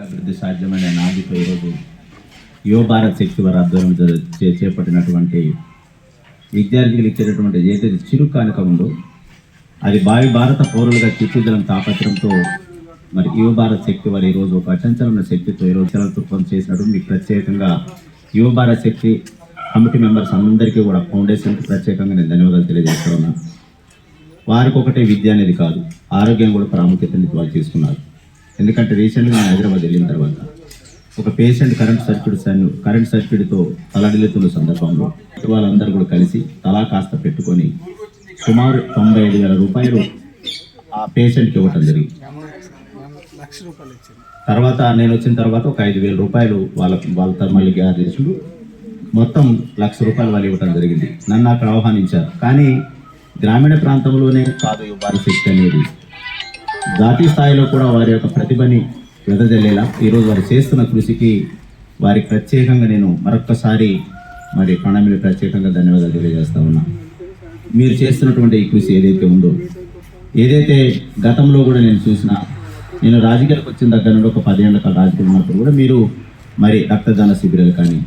అభివృద్ధి సాధ్యమైన నాదితో ఈరోజు యువ భారత్ శక్తి వారి ఆధ్వర్యంలో చే- చేపట్టినటువంటి విద్యార్థులకు ఇచ్చేటటువంటి ఏదైతే చిరు కానుక ఉందో అది భావి భారత పౌరులుగా తీర్చిదిద్దడం తాపత్రంతో మరి యువ భారత్ శక్తి వారు ఈరోజు ఒక అచంచలమైన శక్తితో ఈరోజు చలతృత్వం చేసినట్టు మీకు ప్రత్యేకంగా యువ భారత్ శక్తి కమిటీ మెంబర్స్ అందరికీ కూడా ఫౌండేషన్కి ప్రత్యేకంగా నేను ధన్యవాదాలు తెలియజేస్తా ఉన్నాను వారికి ఒకటే విద్య అనేది కాదు ఆరోగ్యం కూడా ప్రాముఖ్యతని వాళ్ళు తీసుకున్నారు. ఎందుకంటే రీసెంట్గా నేను హైదరాబాద్ వెళ్ళిన తర్వాత ఒక పేషెంట్ కరెంట్ సర్క్యూట్ కరెంట్ సర్క్యూట్తో తలడిల్లుతున్న సందర్భంలో వాళ్ళందరూ కూడా కలిసి తలా కాస్త పెట్టుకొని సుమారు తొంభై ఐదు వేల రూపాయలు ఆ పేషెంట్కి ఇవ్వటం జరిగింది. తర్వాత నేను వచ్చిన తర్వాత ఒక ఐదు వేల రూపాయలు వాళ్ళ వాళ్ళతో మళ్ళీ గ్యారేజులు మొత్తం లక్ష రూపాయలు వాళ్ళు ఇవ్వడం జరిగింది. నన్ను అక్కడ ఆహ్వానించారు. కానీ గ్రామీణ ప్రాంతంలోనే కాదు ఇవ్వాలి శక్తి అనేది. జాతీయ స్థాయిలో కూడా వారి యొక్క ప్రతిభని వెదజల్లేలా ఈరోజు వారు చేస్తున్న కృషికి వారికి ప్రత్యేకంగా నేను మరొక్కసారి మరి ప్రణాళిక ప్రత్యేకంగా ధన్యవాదాలు తెలియజేస్తా ఉన్నా. మీరు చేస్తున్నటువంటి ఈ కృషి ఏదైతే ఉందో ఏదైతే గతంలో కూడా నేను చూసిన నేను రాజకీయాలకు వచ్చిన దగ్గర నుండి ఒక పదేళ్ళ కాల రాజకీయం ఉన్నప్పుడు కూడా మీరు మరి రక్తదాన శిబిరాలు కానీ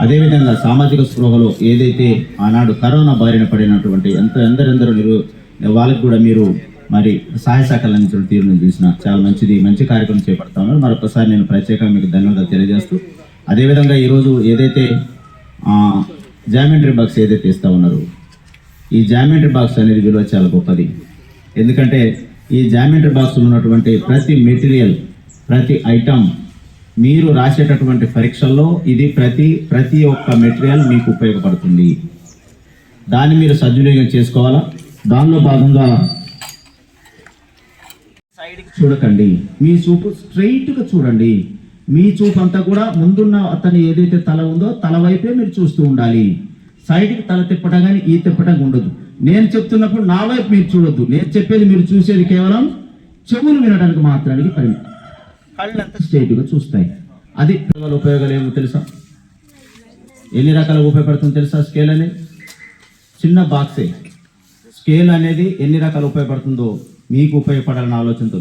అదేవిధంగా సామాజిక స్పృహలో ఏదైతే ఆనాడు కరోనా బారిన పడినటువంటి ఎంత ఎందరెందరో నిరు వాళ్ళకి కూడా మీరు మరి సహాయ సహకారాలు అందించిన తీరును చూసిన చాలా మంచిది. మంచి కార్యక్రమం చేపడతా ఉన్నారు మరొకసారి నేను ప్రత్యేకంగా మీకు ధన్యవాదాలు తెలియజేస్తూ అదేవిధంగా ఈరోజు ఏదైతే జామెంట్రీ బాక్స్ ఏదైతే ఇస్తూ ఉన్నారో ఈ జామెంట్రీ బాక్స్ అనేది విలువ చాలా గొప్పది. ఎందుకంటే ఈ జామెంట్రీ బాక్స్లో ఉన్నటువంటి ప్రతి మెటీరియల్ ప్రతి ఐటమ్ మీరు రాసేటటువంటి పరీక్షల్లో ఇది ప్రతి ప్రతి ఒక్క మెటీరియల్ మీకు ఉపయోగపడుతుంది. దాన్ని మీరు సద్వినియోగం చేసుకోవాలా? దానిలో భాగంగా సైడ్కి చూడకండి. మీ చూపు స్ట్రైట్గా చూడండి. మీ చూపు అంతా కూడా ముందున్న అతని ఏదైతే తల ఉందో తల వైపే మీరు చూస్తూ ఉండాలి. సైడ్కి తల తిప్పడం కానీ ఈ తిప్పడం ఉండదు. నేను చెప్తున్నప్పుడు నా వైపు మీరు చూడొద్దు. నేను చెప్పేది మీరు చూసేది కేవలం చెవులు వినడానికి మాత్రానికి పరిమితం. కళ్ళు అంతా స్ట్రైట్గా చూస్తాయి. అది పిల్లల ఉపయోగాలు ఏమో తెలుసా? ఎన్ని రకాల ఉపయోగపడుతుందో తెలుసా స్కేల్ అనేది? చిన్న బాక్సే. స్కేల్ అనేది ఎన్ని రకాలు ఉపయోగపడుతుందో మీకు ఉపయోగపడాలన్న ఆలోచనతో